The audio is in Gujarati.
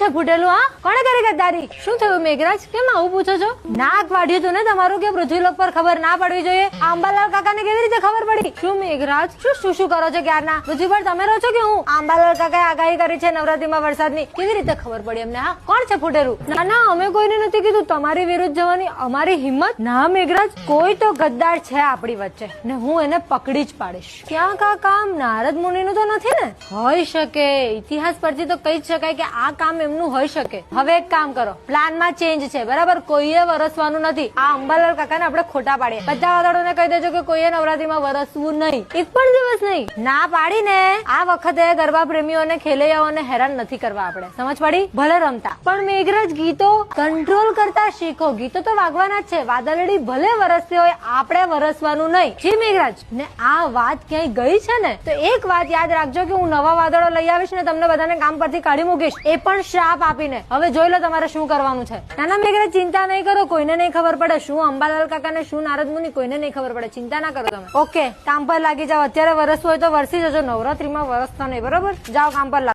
છે ફૂટેલું આ કોણે કરી ગદ્દારી? શું થયું, મેઘરાજ? કેમ આવું પૂછો છો? નાક વાઢ્યું તું ને તમારું કે પૃથ્વીલોક પર ખબર ના પડવી જોઈએ? આંબાલાલ કાકાને કેવી રીતે ખબર પડી? શું, મેઘરાજ? શું શું શું કરો છો ક્યારના? પૃથ્વી પર તમે રહો છો કે હું? આંબાલાલ કાકાએ આગાહી કરી છે નવરાત્રીમાં વરસાદની. કેવી રીતે ખબર પડી અમને હા? કોણ છે ફૂટેલું? ના ના, અમે કોઈને નથી કીધું. તમારી વિરુદ્ધ જવાની અમારી હિંમત? ના, મેઘરાજ, કોઈ તો ગદ્દાર છે આપણી વચ્ચે. ને હું એને પકડી જ પાડીશ. ક્યાં કા કામ? નારદ મુનિ નું તો નથી ને? હોઈ શકે. ઇતિહાસ પરથી તો કહી જ શકાય કે આ કામ એમનું હોઈ શકે. હવે એક કામ કરો. પ્લાનમાં ચેન્જ છે, બરાબર? કોઈએ વરસવાનું નથી. આ અંબાલાલ કાકાને આપણે ખોટા પાડીએ. બધા વાદળોને કહી દેજો કે કોઈએ નવરાત્રીમાં વરસવું નહીં. એક પણ દિવસ નહીં. ના પાડીને આ વખતે ગરબા પ્રેમીઓને, ખેલૈયાઓને હેરાન નથી કરવા આપણે. સમજ પડી? ભલે રમતા. પણ મેઘરાજ ગીતો કંટ્રોલ કરતા શીખો. ગીતો તો વાગવાના જ છે. વાદળડી ભલે વરસતી હોય, આપણે વરસવાનું નહીં. જી મેઘરાજ? ને આ વાત ક્યાંય ગઈ છે ને? તો એક વાત યાદ રાખજો કે હું નવા વાદળો લઈ આવીશ ને તમને બધાને કામ પરથી કાઢી મૂકીશ. એ પણ શ્રાપ આપીને. હવે જોઈ લો તમારે શું કરવાનું છે. નાના મેઘરાજ ચિંતા નહીં કરો, કોઈને નહીં ખબર પડે શું અંબાલાલ કાકાને, શું નારદ મુનિ, કોઈને નહીં ખબર પડે. ચિંતા ના કરો તમે. ઓકે, કામ પર લાગી જાઓ. અત્યારે વરસવું હોય તો વરસી જજો. નવરાત્રીમાં વરસતા નહીં, બરોબર? જાઓ કામ પર